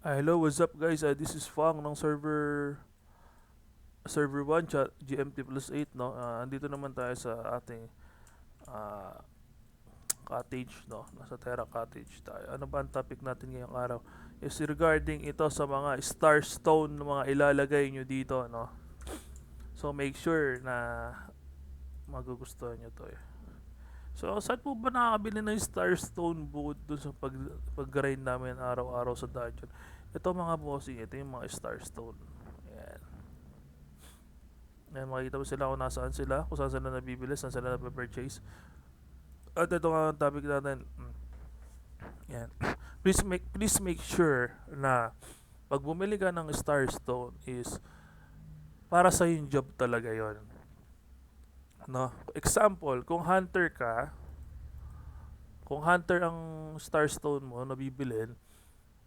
Ah, hello, what's up guys? Ah, this is Fang ng server server 1 chat GMT plus 8 no. Ah, andito naman tayo sa ating ah, cottage no. Nasa Terra Cottage tayo. Ano ba ang topic natin ngayong araw? Is regarding ito sa mga star stone na mga ilalagay nyo dito no. So make sure na magugustuhan nyo to eh. So, saan po ba nakakabili ng Starstone bukod dun sa pag, pag-grind namin araw-araw sa dungeon? Ito mga bossing, ito yung mga Starstone. Ayan. Ayan, makikita mo sila kung nasaan sila, kung saan sila nabibili, saan sila napapurchase. At ito nga ang topic natin. Ayan. Please make, please make sure na pag bumili ka ng Starstone is para sa yung job talaga yon no? Example kung hunter ka kung hunter ang starstone mo na bibilin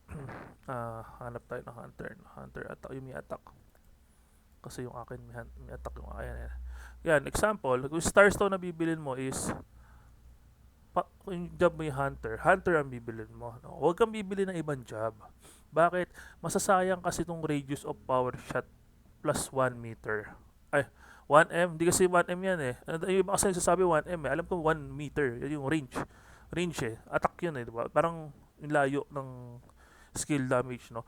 ah hanap tayo ng hunter hunter attack yung may attack. Kasi yung akin may, may attack yung akin yan, yan example kung starstone na bibilin mo is pa, yung job mo yung hunter hunter ang bibilin mo no? huwag kang bibili ng ibang job. Bakit? Masasayang kasi itong radius of power shot plus 1 meter. Ay 1M, di kasi 1M yan eh. Ano, Yung iba kasi nagsasabi 1M eh. Alam ko 1 meter, yan yung range. Range eh. Attack yun eh, di ba? Parang yung layo ng skill damage, no?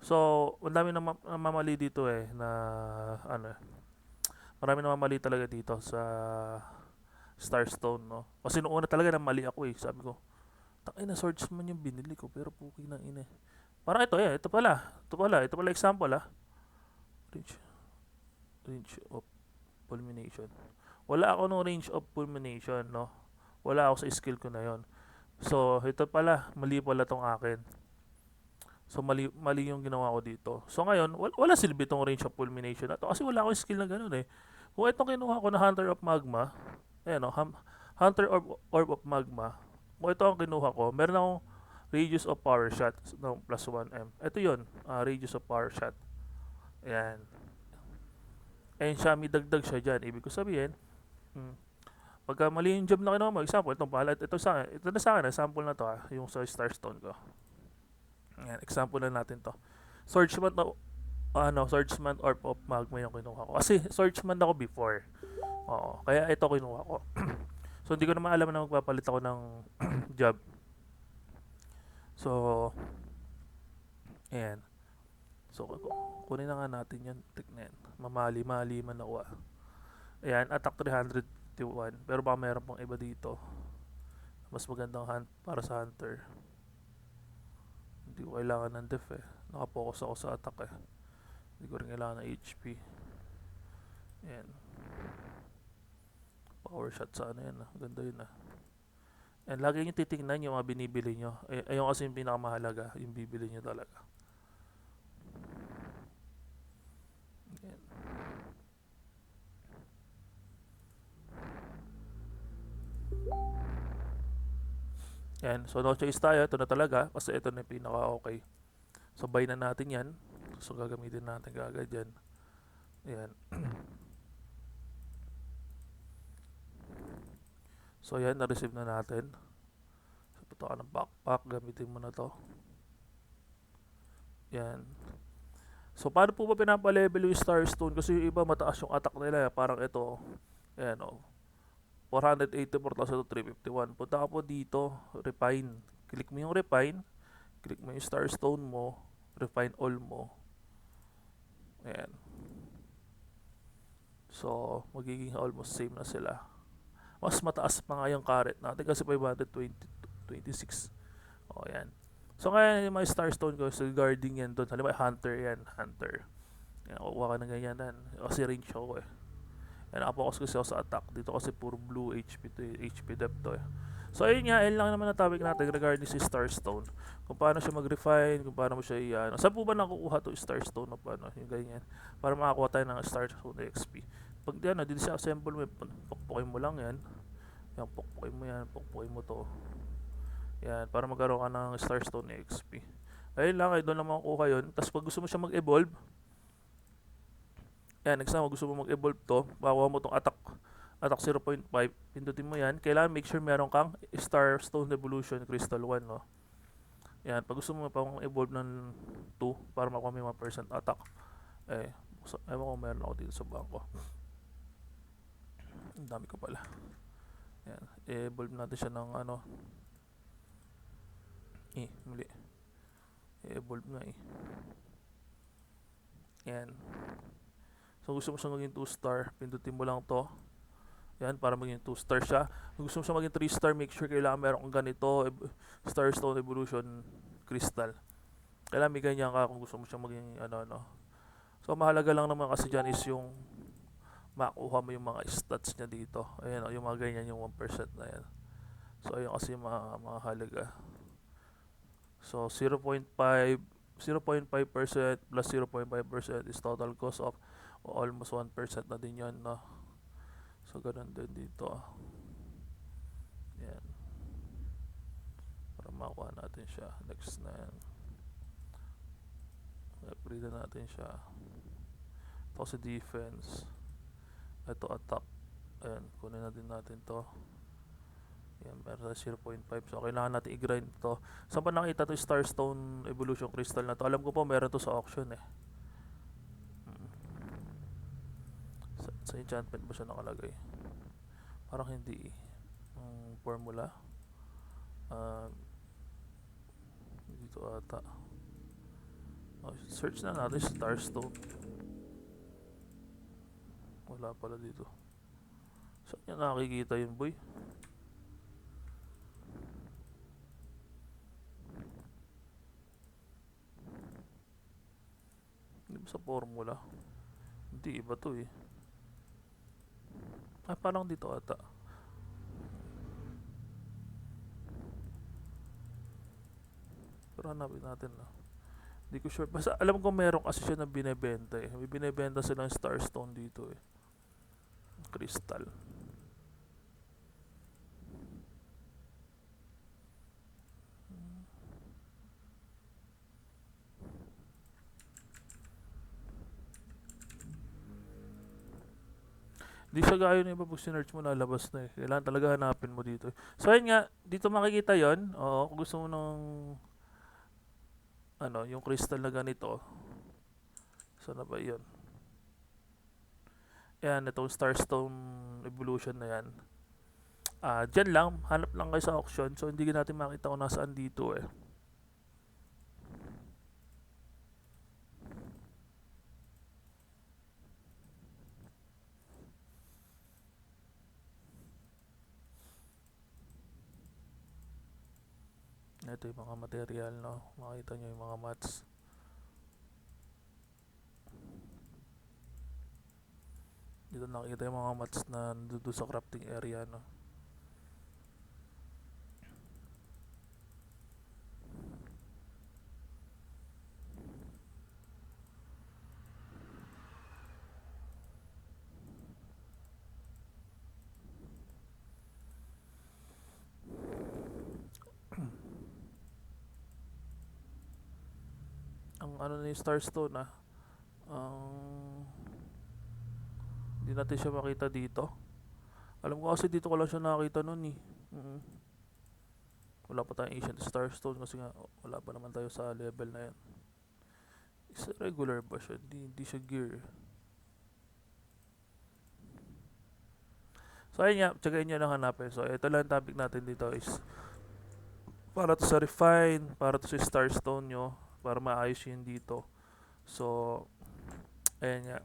So, ang dami na mamali dito eh, na ano eh. Marami na mamali talaga dito sa Starstone, no? Kasi noong una talaga na mali ako eh. Sabi ko, takay na swordsman yung binili ko, pero puki ng ina eh. Parang ito eh, ito pala. Ito pala, ito pala example ah. Range. Range of fulmination. Wala ako ng range of fulmination, no? Wala ako sa skill ko na yon. So, ito pala, mali pala tong akin. So, mali, mali yung ginawa ko dito. So, ngayon, wala, wala silbi tong range of fulmination na to. Kasi wala akong skill na ganun eh. Kung itong kinuha ko na Hunter of Magma, ayan o, Hum- Hunter Orb, Orb of Magma, kung ito ang kinuha ko, meron akong radius of power shot ng plus 1M. Ito yun, ah, radius of power shot. Ayan. Ayun siya, may dagdag siya dyan. Ibig ko sabihin, hmm, pagka mali yung job na kinuha mo, example, itong pala, ito sa ito na sa akin, example na to ah, yung sa Starstone ko. Ayan, example na natin to. Swordsman na, ano, Swordsman Orb of Magma yung kinuha ko. Kasi Swordsman ako before. Oo, kaya ito kinuha ko. so, hindi ko naman alam na magpapalit ako ng job. So, ayan. So, ku- kunin na nga natin yan. Tignan. Mamali-mali man ako ah. Ayan, attack 351. Pero baka meron pang iba dito. Mas magandang hunt para sa hunter. Hindi ko kailangan ng def eh. Nakapokus ako sa attack eh. Hindi ko rin kailangan ng HP. Ayan. Power shot sa ano yan ah. Ganda yun ah. And lagi nyo titingnan yung mga binibili nyo. Ay, ayun kasi yung pinakamahalaga. Yung bibili nyo talaga. Ayan. Yan. So, no choice tayo. Ito na talaga. Kasi ito na pinaka-okay. So, buy na natin yan. So, gagamitin natin kagad yan. Ayan. so, yan. Na-receive na natin. So, puto ka ng backpack. Gamitin mo na to. Yan. So, paano po ba pinapalevel yung Starstone? Kasi yung iba mataas yung attack nila. eh. Parang ito. Ayan o. 484 tapos ito 351. Punta ka po dito. Refine. Click mo yung refine. Click mo yung Starstone mo. Refine all mo. Ayan. So, magiging almost same na sila. Mas mataas pa nga yung carrot natin kasi 520, 26. O, yan. So, ngayon yung mga Starstone ko, so guarding yan doon. Halimbawa, Hunter yan. Hunter. Yan, kukuha ka ng ganyan yan. Kasi range ako eh. Yan, nakapokus kasi ako sa attack. Dito kasi puro blue HP to HP depth to eh. So, ayun nga, ayun lang naman ang topic natin regarding si Starstone. Kung paano siya mag-refine, kung paano mo siya i-ano. Saan po ba nakukuha to Starstone o paano? Yung ganyan. Para makakuha tayo ng Starstone XP. Pag di ano, dito sa assemble mo, pukpukin mo lang yan. Yan, pukpukin mo yan, pukpukin mo to. Yan, para magkaroon ka ng Starstone XP. Ayun lang, ay doon lang makukuha yun. Tapos pag gusto mo siya mag-evolve, yan, time, gusto mo mag-evolve to, makuha mo tong attack attack 0.5, pindutin mo yan. Kailangan make sure meron kang Starstone Evolution Crystal 1, no? Yan, pag gusto mo pang evolve ng 2 para makuha yung 1% attack, eh, so, ewan ko meron ako dito sa bangko. Ang dami ko pala. Yan, i-evolve natin siya ng ano. Eh, muli. I-evolve na eh. Yan. So gusto mo siya maging 2 star, pindutin mo lang to. Yan, para maging 2 star siya. Kung gusto mo siya maging 3 star, make sure kailangan meron kang ganito, Starstone Evolution Crystal. Kailangan may ganyan ka kung gusto mo siyang maging ano ano. So mahalaga lang naman kasi dyan is yung makuha mo yung mga stats niya dito. Ayan, oh, yung mga ganyan, yung 1% na yan. So ayun kasi yung mga, mga halaga. So 0.5 0.5% plus 0.5% is total cost of almost 1% na din yan, no? So, ganun din dito. Yan. Para makuha natin siya. Next na yan. Upgrade na natin siya. Ito si defense. Ito attack. Ayan, kunin na din natin to. Yan, meron sa 0.5. So, kailangan natin i-grind to. Saan pa nakita to Starstone Evolution Crystal na to? Alam ko po, meron to sa auction eh. Mm. Sa, enchantment ba siya nakalagay? Parang hindi eh. Ang formula. Um, dito ata. Oh, search na natin Starstone. Wala pala dito. Saan niya nakikita yun, boy? Hindi ba sa formula? Hindi, iba to eh. Ah, parang dito ata. Pero hanapin natin na. Hindi ko sure. Basta alam ko meron kasi siya na binebenta eh. May binebenta silang Starstone dito eh. Crystal. Di siya gaya ng iba pag sinearch mo lalabas na eh. Kailangan talaga hanapin mo dito. So ayun nga, dito makikita yon Oo, kung gusto mo ng ano, yung crystal na ganito. Saan na ba yun? Yan, itong Starstone Evolution na yan. Ah, dyan lang, hanap lang kayo sa auction. So hindi natin makita kung nasaan dito eh. Ito yung mga material, no? Makita nyo yung mga mats. Dito nakikita yung mga mats na nandun sa crafting area, no? Ang ano ni Starstone ah. Ang hindi natin siya makita dito. Alam ko kasi dito ko lang siya nakita nun eh. Mm. wala pa tayong ancient Starstone kasi nga wala pa naman tayo sa level na yan. Is regular ba siya? Hindi, hindi siya gear so ayun nga tsagain nyo lang hanapin so ito lang ang topic natin dito is para to sa refine para to sa Starstone nyo para maayos yun dito. So, ayan nga.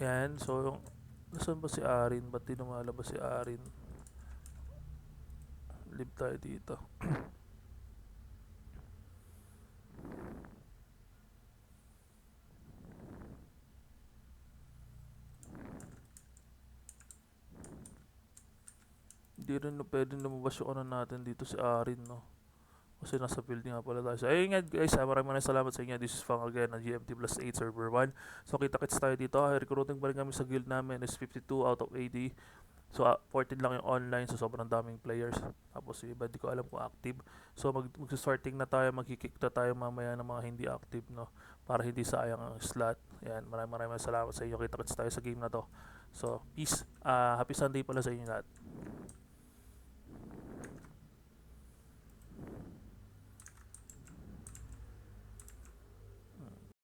Yan, so yung, nasaan ba si Arin? Ba't di lumalabas si Arin? Live tayo dito. Hindi rin na pwede lumabas yung ano natin dito si Arin, no? Kasi nasa building nga pala tayo. So, ayun nga guys, ah, maraming maraming salamat sa inyo. This is Fang again ng GMT Plus 8 Server 1. So, kita-kits tayo dito. Ah, recruiting pa rin kami sa guild namin is 52 out of 80. So, ah, 14 lang yung online. So, sobrang daming players. Tapos, yung iba, di ko alam kung active. So, mag sorting na tayo. Magkikick na tayo mamaya ng mga hindi active, no? Para hindi sayang ang slot. Yan, maraming maraming salamat sa inyo. Kita-kits tayo sa game na to. So, peace. Ah, happy Sunday pala sa inyo lahat.